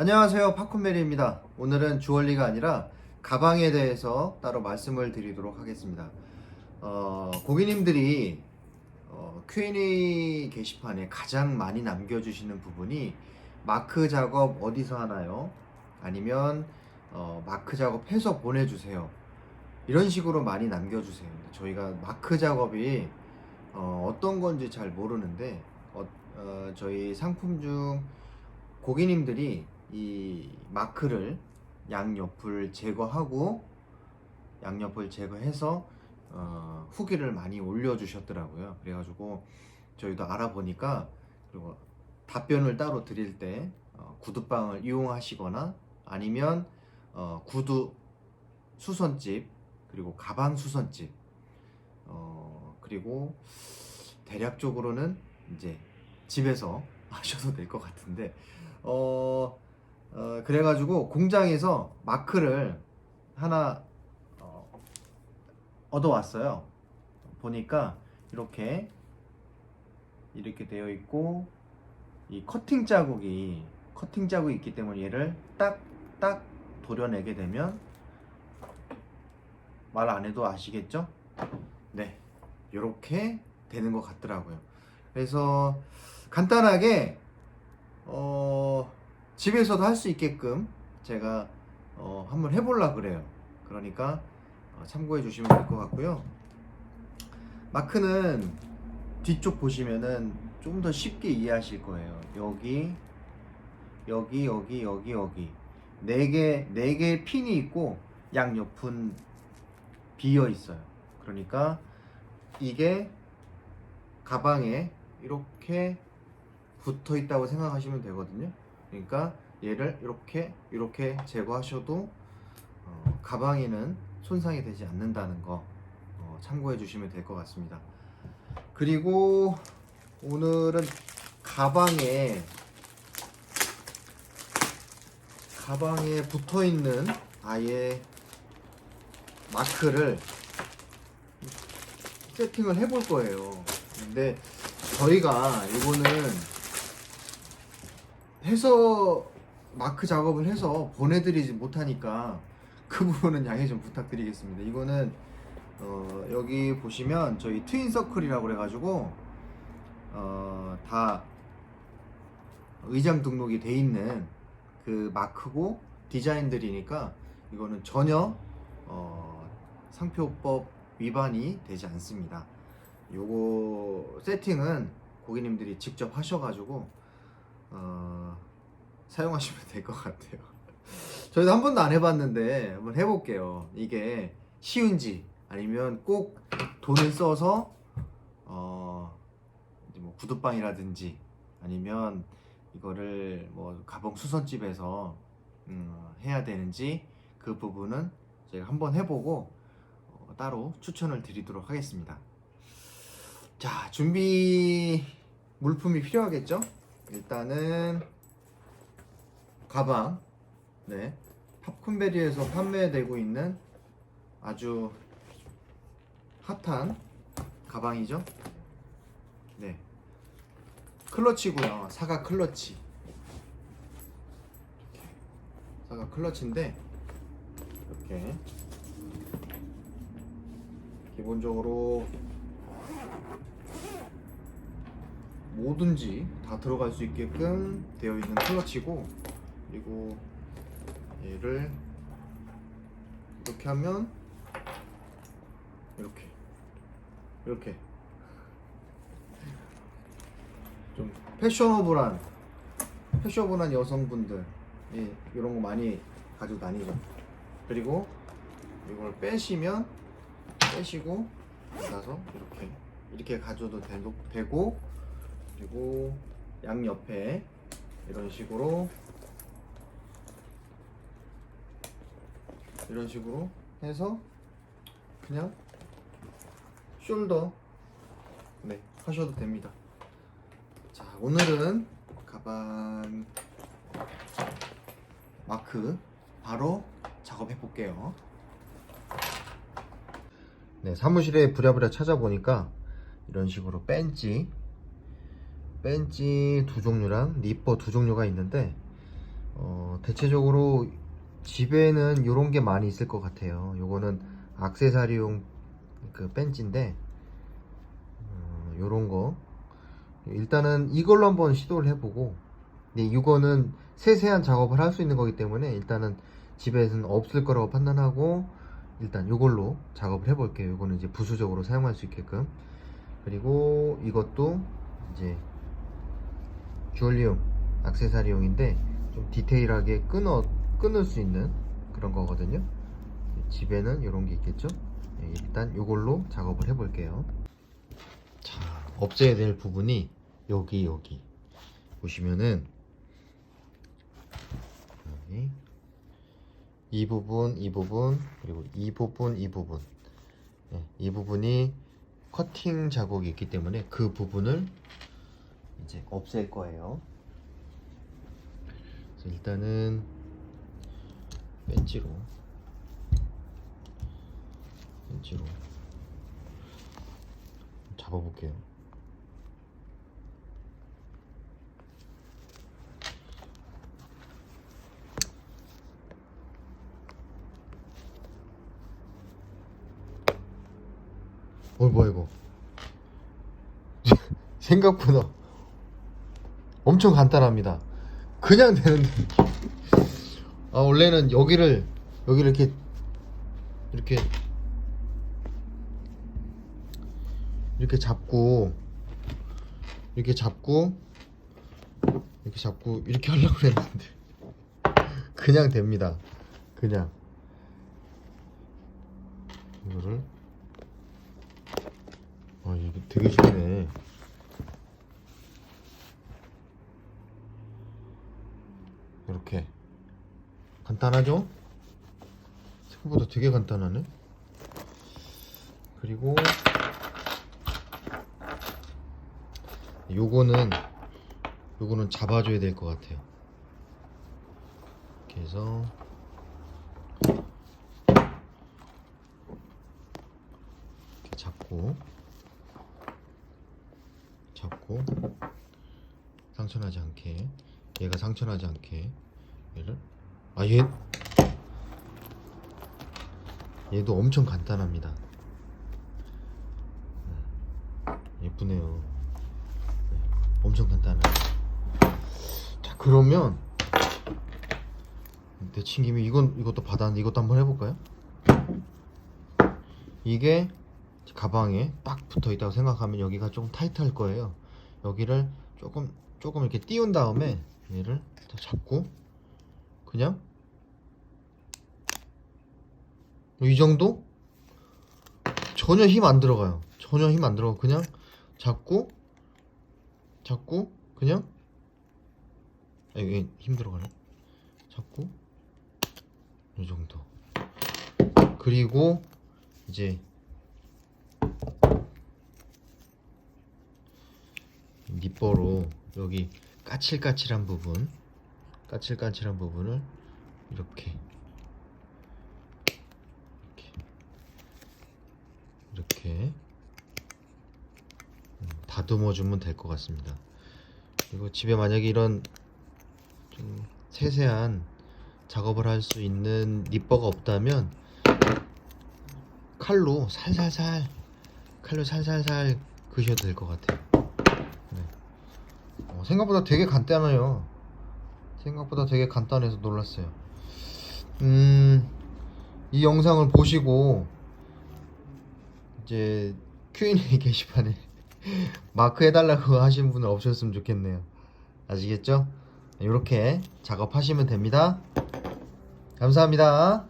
안녕하세요. 팝콘메리입니다. 오늘은 주얼리가 아니라 가방에 대해서 따로 말씀을 드리도록 하겠습니다. 어, 고객님들이 어, Q&A 게시판에 가장 많이 남겨주시는 부분이 마크 작업 어디서 하나요? 아니면 어, 마크 작업해서 보내주세요. 이런 식으로 많이 남겨주세요. 저희가 마크 작업이 어, 떤 건지 잘 모르는데 어, 어, 저희 상품 중 고객님들이 이 마크를 양옆을 제거하고 양옆을 제거해서 어, 후기를 많이 올려주셨더라고요. 그래가지고 저희도 알아보니까 그리고 답변을 따로 드릴 때 어, 구두방을 이용하시거나 아니면 어, 구두 수선집 그리고 가방 수선집 어, 그리고 대략적으로는 이제 집에서 하셔도 될 것 같은데 어, 어, 그래가지고 공장에서 마크를 하나 어, 얻어왔어요. 보니까 이렇게 이렇게 되어 있고 이 커팅 자국이 커팅 자국이 있기 때문에 얘를 딱딱 도려내게 되면 말 안 해도 아시겠죠? 네, 이렇게 되는 것 같더라고요. 그래서 간단하게 어, 집에서도 할 수 있게끔 제가 어, 한번 해보려 그래요. 그러니까 어, 참고해 주시면 될 것 같고요. 마크는 뒤쪽 보시면은 좀 더 쉽게 이해하실 거예요. 여기, 여기, 여기, 여기, 여기 네 개, 네 개의 핀이 있고 양 옆은 비어 있어요. 그러니까 이게 가방에 이렇게 붙어 있다고 생각하시면 되거든요. 그러니까 얘를 이렇게 이렇게 제거하셔도 어, 가방에는 손상이 되지 않는다는 거 어, 참고해 주시면 될 것 같습니다. 그리고 오늘은 가방에 가방에 붙어 있는 아예 마크를 세팅을 해볼 거예요. 근데 저희가 이거는 해서 마크 작업을 해서 보내드리지 못하니까 그 부분은 양해 좀 부탁드리겠습니다. 이거는 어, 여기 보시면 저희 트윈 서클이라고 그래가지고 어, 다 의장 등록이 돼 있는 그 마크고 디자인들이니까 이거는 전혀 어, 상표법 위반이 되지 않습니다. 요거 세팅은 고객님들이 직접 하셔가지고 어, 사용하시면 될 것 같아요. 저희도 한 번도 안 해봤는데 한번 해볼게요. 이게 쉬운지 아니면 꼭 돈을 써서 어, 뭐 구두방이라든지 아니면 이거를 뭐 가방 수선집에서 음, 해야 되는지 그 부분은 제가 한번 해보고 어, 따로 추천을 드리도록 하겠습니다. 자, 준비 물품이 필요하겠죠? 일단은 가방, 네, 팝콘베리에서 판매되고 있는 아주 핫한 가방이죠. 네, 클러치고요. 사과 클러치. 사과 클러치인데 이렇게 기본적으로 뭐든지 다 들어갈 수 있게끔 되어 있는 클러치고 그리고 얘를 이렇게 하면 이렇게 이렇게. 좀 패셔너블한 패셔너블한 여성분들 예, 이런 거 많이 가지고 다니죠. 그리고 이걸 빼시면 빼시고 나서 이렇게 이렇게 가져도 되고 그리고 양 옆에 이런 식으로 이런 식으로 해서 그냥 숄더 네 하셔도 됩니다. 자 오늘은 가방 마크 바로 작업해 볼게요. 네 사무실에 부랴부랴 찾아보니까 이런 식으로 벤치 벤치 두 종류랑 니퍼 두 종류가 있는데 어, 대체적으로 집에는 이런 게 많이 있을 것 같아요. 요거는 악세사리용 그 벤치인데 어, 요런 거 일단은 이걸로 한번 시도를 해보고 근데 이거는 세세한 작업을 할 수 있는 거기 때문에 일단은 집에서는 없을 거라고 판단하고 일단 이걸로 작업을 해볼게요. 이거는 이제 부수적으로 사용할 수 있게끔 그리고 이것도 이제 주얼리용 악세사리용인데 좀 디테일하게 끊어 끊을 수 있는 그런 거거든요. 집에는 이런 게 있겠죠. 네, 일단 이걸로 작업을 해 볼게요. 자, 없애야 될 부분이 여기 여기 보시면은 여기 이 부분, 이 부분, 그리고 이 부분, 이 부분. 네, 이 부분이 커팅 자국이 있기 때문에 그 부분을 이제 없앨 거예요. 일단은 벤치로. 벤치로. 잡아볼게요. 어 뭐야 이거? 생각보다 엄청 간단합니다. 그냥 되는데 아 원래는 여기를 여기를 이렇게 이렇게 이렇게 잡고 이렇게 잡고 이렇게 잡고 이렇게 하려고 했는데. 그냥 됩니다. 그냥. 이거를. 아 이게 되게 쉽네. 이렇게 간단하죠? 생각보다 되게 간단하네. 그리고 요거는 요거는 잡아줘야 될 것 같아요. 이렇게 해서. 이렇게 잡고. 잡고. 상처나지 않게. 얘가 상처나지 않게. 얘를 아 얘 얘도 엄청 간단합니다 음, 예쁘네요 네, 엄청 간단해요 자 그러면 내친김에 이건 이것도 받았는데 이것도 한번 해볼까요? 이게 가방에 딱 붙어 있다고 생각하면 여기가 좀 타이트할 거예요. 여기를 조금 조금 이렇게 띄운 다음에 얘를 다 잡고 그냥 이 정도 전혀 힘 안 들어가요. 전혀 힘 안 들어가 그냥 잡고 잡고 그냥 아, 이게 힘 들어가네. 잡고 이 정도. 그리고 이제 니퍼로 여기 까칠까칠한 부분 까칠까칠한 부분을 이렇게 이렇게 음, 다듬어 주면 될 것 같습니다 그리고 집에 만약에 이런 좀 세세한 작업을 할 수 있는 니퍼가 없다면 칼로 살살살 칼로 살살살 그셔도 될 것 같아요 네. 어, 생각보다 되게 간단해요. 생각보다 되게 간단해서 놀랐어요. 음, 이 영상을 보시고 이제 Q&A 게시판에 마크 해달라고 하신 분은 없으셨으면 좋겠네요. 아시겠죠? 이렇게 작업하시면 됩니다. 감사합니다.